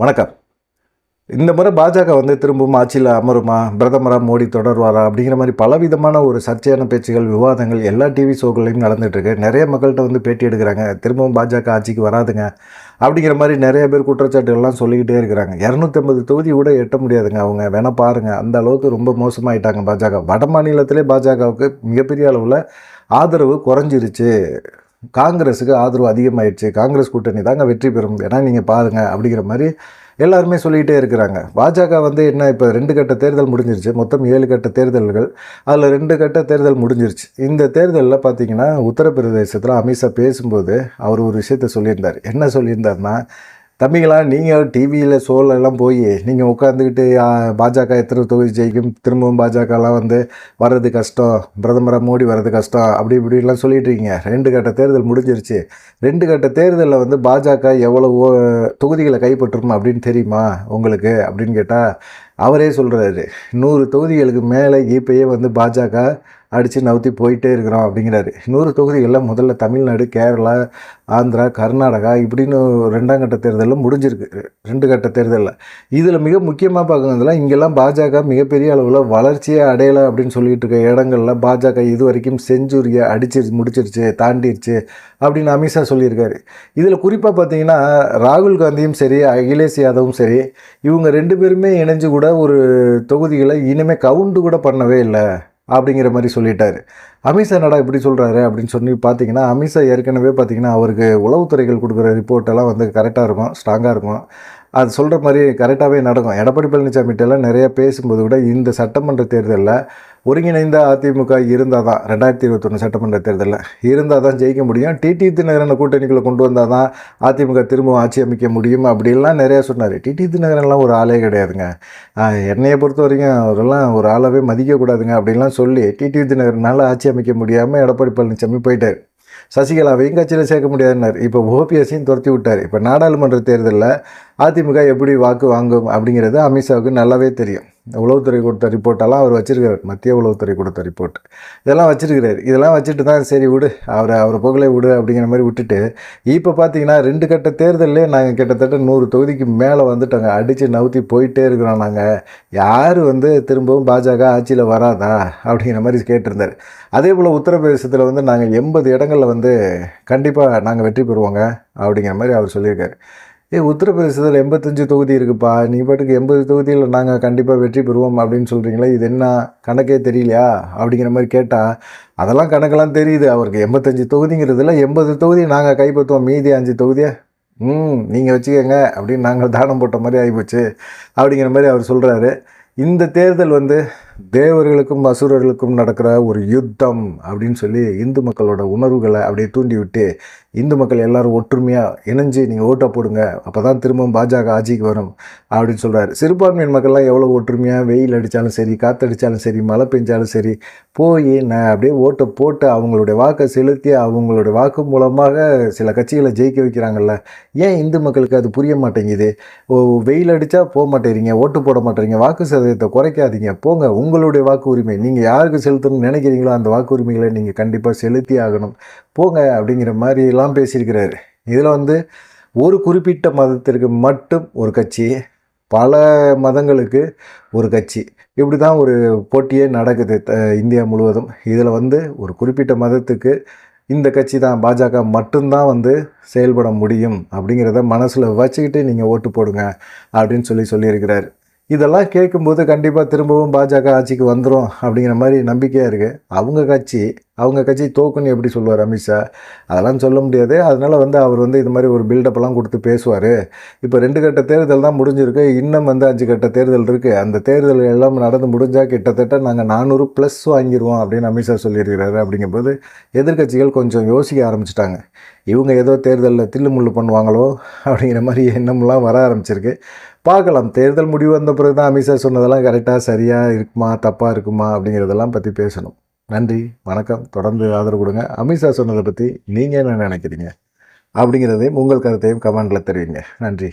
வணக்கம். இந்த முறை பாஜக வந்து திரும்பவும் ஆட்சியில் அமருமா? பிரதமராக மோடி தொடர்வாரா? அப்படிங்கிற மாதிரி பலவிதமான ஒரு சர்ச்சையான பேச்சுகள் விவாதங்கள் எல்லா டிவி ஷோக்கள்லையும் நடந்துகிட்ருக்கு நிறைய மக்கள்கிட்ட வந்து பேட்டி எடுக்கிறாங்க. திரும்பவும் பாஜக ஆட்சிக்கு வராதுங்க. அப்படிங்கிற மாதிரி நிறைய பேர் குற்றச்சாட்டுகள்லாம் சொல்லிக்கிட்டே இருக்கிறாங்க. இரநூத்தி ஐம்பது தொகுதி கூட எட்ட முடியாதுங்க. அவங்க வேணா பாருங்கள் அந்த அளவுக்கு ரொம்ப மோசமாயிட்டாங்க பாஜக. வட மாநிலத்திலே பாஜகவுக்கு மிகப்பெரிய அளவில் ஆதரவு குறைஞ்சிருச்சு. காங்கிரஸுக்கு ஆதரவு அதிகமாயிடுச்சு. காங்கிரஸ் கூட்டணி தாங்க வெற்றி பெறும். ஏன்னா நீங்கள் பாருங்கள் அப்படிங்கிற மாதிரி எல்லாருமே சொல்லிகிட்டே இருக்கிறாங்க. பாஜக வந்து என்ன இப்போ ரெண்டு கட்ட தேர்தல் முடிஞ்சிருச்சு. மொத்தம் ஏழு கட்ட தேர்தல்கள். அதில் ரெண்டு கட்ட தேர்தல் முடிஞ்சிருச்சு. இந்த தேர்தலில் பார்த்தீங்கன்னா உத்தரப்பிரதேசத்தில் அமித்ஷா பேசும்போது அவர் ஒரு விஷயத்த சொல்லியிருந்தார். என்ன சொல்லியிருந்தாருன்னா தம்பிங்களா நீங்கள் டிவியில் எல்லாம் போய் நீங்கள் உட்காந்துக்கிட்டு பாஜக எத்தனை தொகுதி ஜெயிக்கும் திரும்பவும் பாஜகலாம் வந்து வர்றது கஷ்டம் பிரதமராக மோடி வர்றது கஷ்டம் அப்படி இப்படிலாம் சொல்லிட்டு இருக்கீங்க ரெண்டு கட்ட தேர்தல் முடிஞ்சிருச்சு. ரெண்டு கட்ட தேர்தலில் வந்து பாஜக எவ்வளோ தொகுதிகளை கைப்பற்றுமா அப்படின்னு தெரியுமா உங்களுக்கு? அப்படின்னு கேட்டால் அவரே சொல்கிறாரு நூறு தொகுதிகளுக்கு மேலே இப்பயே வந்து பாஜக அடித்து நவுத்தி போயிட்டே இருக்கிறோம் அப்படிங்கிறாரு. நூறு தொகுதிகளில் முதல்ல தமிழ்நாடு கேரளா ஆந்திரா கர்நாடகா இப்படின்னு ரெண்டாம் கட்ட தேர்தலில் முடிஞ்சிருக்கு. ரெண்டு கட்ட தேர்தலில். இதில் மிக முக்கியமாக பார்க்குறதுல இங்கெல்லாம் பாஜக மிகப்பெரிய அளவில் வளர்ச்சியை அடையலை அப்படின்னு சொல்லிட்டு இருக்க இடங்களில் பாஜக இது வரைக்கும் செஞ்சுரியை அடிச்சிருச்சு முடிச்சிருச்சு தாண்டிடுச்சு அப்படின்னு அமித்ஷா சொல்லியிருக்காரு. இதில் குறிப்பாக பார்த்தீங்கன்னா ராகுல் காந்தியும் சரி அகிலேஷ் யாதவும் சரி இவங்க ரெண்டு பேருமே இணைஞ்சு கூட ஒரு தொகுதிகளை இனிமேல் கவுண்டு கூட பண்ணவே இல்லை. அப்படிங்கிற மாதிரி சொல்லிட்டாரு. அமித்ஷா நடா இப்படி சொல்கிறாரு அப்படின்னு சொல்லி பார்த்தீங்கன்னா அமித்ஷா ஏற்கனவே பார்த்தீங்கன்னா அவருக்கு உளவுத்துறைகள் கொடுக்குற ரிப்போர்ட்டெல்லாம் வந்து கரெக்டாக இருக்கும் ஸ்ட்ராங்காக இருக்கும். அது சொல்கிற மாதிரி கரெக்டாகவே நடக்கும். எடப்பாடி பழனிசாமிகிட்டலாம் நிறைய பேசும்போது கூட இந்த சட்டமன்ற தேர்தலில் ஒருங்கிணைந்த அதிமுக இருந்தால் தான் ரெண்டாயிரத்தி இருபத்தொன்று சட்டமன்ற தேர்தலில் இருந்தால் தான் ஜெயிக்க முடியும். டிடி தினகரனை கூட்டணிக்குள்ளே கொண்டு வந்தால் தான் அதிமுக திரும்பவும் ஆட்சி அமைக்க முடியும் அப்படிலாம் நிறையா சொன்னார். டிடி தினகரன்லாம் ஒரு ஆளே கிடையாதுங்க. என்னையை பொறுத்த வரைக்கும் அவரெல்லாம் ஒரு ஆளாகவே மதிக்கக்கூடாதுங்க அப்படின்லாம் சொல்லி டிடி தினகரனால் ஆட்சி அமைக்க முடியாமல் எடப்பாடி பழனிசாமி போயிட்டார். சசிகலாவையும் கட்சியில் சேர்க்க முடியாதுன்னார். இப்போ ஓபிஎஸையும் துரத்தி விட்டார். இப்போ நாடாளுமன்ற தேர்தலில் அதிமுக எப்படி வாக்கு வாங்கும் அப்படிங்கிறது அமித்ஷாவுக்கு நல்லாவே தெரியும். உளவுத்துறை கொடுத்த ரிப்போர்ட்டெல்லாம் அவர் வச்சிருக்காரு மத்திய உளவுத்துறை கொடுத்த ரிப்போர்ட். இதெல்லாம் வச்சிருக்கிறார். இதெல்லாம் வச்சுட்டு தான் சரி விடு. அவரை அவரை புகழே விடு அப்படிங்கிற மாதிரி விட்டுட்டு இப்போ பார்த்தீங்கன்னா ரெண்டு கட்ட தேர்தலே நாங்கள் கிட்டத்தட்ட நூறு தொகுதிக்கு மேலே வந்துட்டோங்க. அடித்து நவுத்தி போயிட்டே இருக்கிறோம் நாங்கள் யார் வந்து திரும்பவும் பாஜக ஆட்சியில் வராதா அப்படிங்கிற மாதிரி கேட்டிருந்தார். அதே போல் உத்தரப்பிரதேசத்தில் வந்து நாங்கள் எண்பது இடங்களில் வந்து கண்டிப்பாக நாங்கள் வெற்றி பெறுவோங்க அப்படிங்கிற மாதிரி அவர் சொல்லியிருக்காரு. ஏ உத்தரப்பிரதேசத்தில் எண்பத்தஞ்சு தொகுதி இருக்குப்பா. நீ பாட்டுக்கு எண்பது தொகுதியில் நாங்கள் கண்டிப்பாக வெற்றி பெறுவோம் அப்படின்னு சொல்கிறீங்களே இது என்ன கணக்கே தெரியலையா? அப்படிங்கிற மாதிரி கேட்டால் அதெல்லாம் கணக்கெல்லாம் தெரியுது. அவருக்கு எண்பத்தஞ்சு தொகுதிங்கிறதுல எண்பது தொகுதி நாங்கள் கைப்பற்றுவோம். மீதி அஞ்சு தொகுதியை ம் நீங்கள் வச்சுக்கோங்க அப்படின்னு நாங்கள் தானம் போட்ட மாதிரி ஆகிப்போச்சு. அப்படிங்கிற மாதிரி அவர் சொல்கிறாரு இந்த தேர்தல் வந்து தேவர்களுக்கும் அசுரர்களுக்கும் நடக்கிற ஒரு யுத்தம் அப்படின்னு சொல்லி இந்து மக்களோட உணர்வுகளை அப்படியே தூண்டிவிட்டு இந்து மக்கள் எல்லாரும் ஒற்றுமையாக இணைஞ்சு நீங்கள் ஓட்டை போடுங்க அப்போ தான் திரும்பவும் பாஜக ஆட்சிக்கு வரும் அப்படின்னு சொல்கிறார் சிறுபான்மையின் மக்கள்லாம் எவ்வளோ ஒற்றுமையாக வெயில் அடித்தாலும் சரி காற்றடித்தாலும் சரி மழை பெஞ்சாலும் சரி போய் நான் அப்படியே ஓட்டை போட்டு அவங்களுடைய வாக்கை செலுத்தி அவங்களுடைய வாக்கு மூலமாக சில கட்சிகளை ஜெயிக்க வைக்கிறாங்கல்ல ஏன் இந்து மக்களுக்கு அது புரிய மாட்டேங்குது? ஓ வெயில் அடித்தா போக மாட்டேறீங்க ஓட்டு போட மாட்டேறீங்க வாக்கு சதவீதத்தை குறைக்காதீங்க போங்க உங்கள் உங்களுடைய வாக்குரிமை. நீங்கள் யாருக்கு செலுத்தணும்னு நினைக்கிறீங்களோ அந்த வாக்கு உரிமைகளை நீங்கள் கண்டிப்பாக செலுத்தி ஆகணும். போங்க அப்படிங்கிற மாதிரிலாம் பேசியிருக்கிறாரு. இதில் வந்து ஒரு குறிப்பிட்ட மதத்திற்கு மட்டும் ஒரு கட்சி பல மதங்களுக்கு ஒரு கட்சி. இப்படி தான் ஒரு போட்டியே நடக்குது இந்தியா முழுவதும். இதில் வந்து ஒரு குறிப்பிட்ட மதத்துக்கு இந்த கட்சி தான் பாஜக மட்டும்தான் வந்து செயல்பட முடியும் அப்படிங்கிறத மனசில் வச்சுக்கிட்டு நீங்கள் ஓட்டு போடுங்க அப்படின்னு சொல்லி சொல்லியிருக்கிறார். இதெல்லாம் கேட்கும்போது கண்டிப்பாக திரும்பவும் பாஜக ஆட்சிக்கு வந்துடும் அப்படிங்கிற மாதிரி நம்பிக்கையாக இருக்குது அவங்க கட்சி அவங்க கட்சி தோக்குன்னு எப்படி சொல்லுவார் அமித்ஷா அதெல்லாம் சொல்ல முடியாது. அதனால் வந்து அவர் வந்து இது மாதிரி ஒரு பில்டப்பெல்லாம் கொடுத்து பேசுவார். இப்போ ரெண்டு கட்ட தேர்தல் தான் முடிஞ்சிருக்கு. இன்னும் வந்து அஞ்சு கட்ட தேர்தல் இருக்குது அந்த தேர்தல் எல்லாம் நடந்து முடிஞ்சால் கிட்டத்தட்ட நாங்கள் நானூறு ப்ளஸ் வாங்கிடுவோம் அப்படின்னு அமித்ஷா சொல்லியிருக்கிறாரு அப்படிங்கும்போது எதிர்கட்சிகள் கொஞ்சம் யோசிக்க ஆரம்பிச்சிட்டாங்க. இவங்க ஏதோ தேர்தலில் தில்லு முள்ளு பண்ணுவாங்களோ அப்படிங்கிற மாதிரி எண்ணம்லாம் வர ஆரம்பிச்சிருக்கு. பார்க்கலாம். தேர்தல் முடிவு வந்த பிறகு தான் அமித்ஷா சொன்னதெல்லாம் கரெக்டாக சரியாக இருக்குமா தப்பாக இருக்குமா அப்படிங்கிறதெல்லாம் பற்றி பேசணும். நன்றி வணக்கம். தொடர்ந்து ஆதரவு கொடுங்க. அமித்ஷா சொன்னதை பற்றி நீங்கள் என்ன நினைக்கிறீங்க? அப்படிங்கிறதையும் உங்கள் கருத்தையும் கமெண்டில் தெரிவிங்க. நன்றி.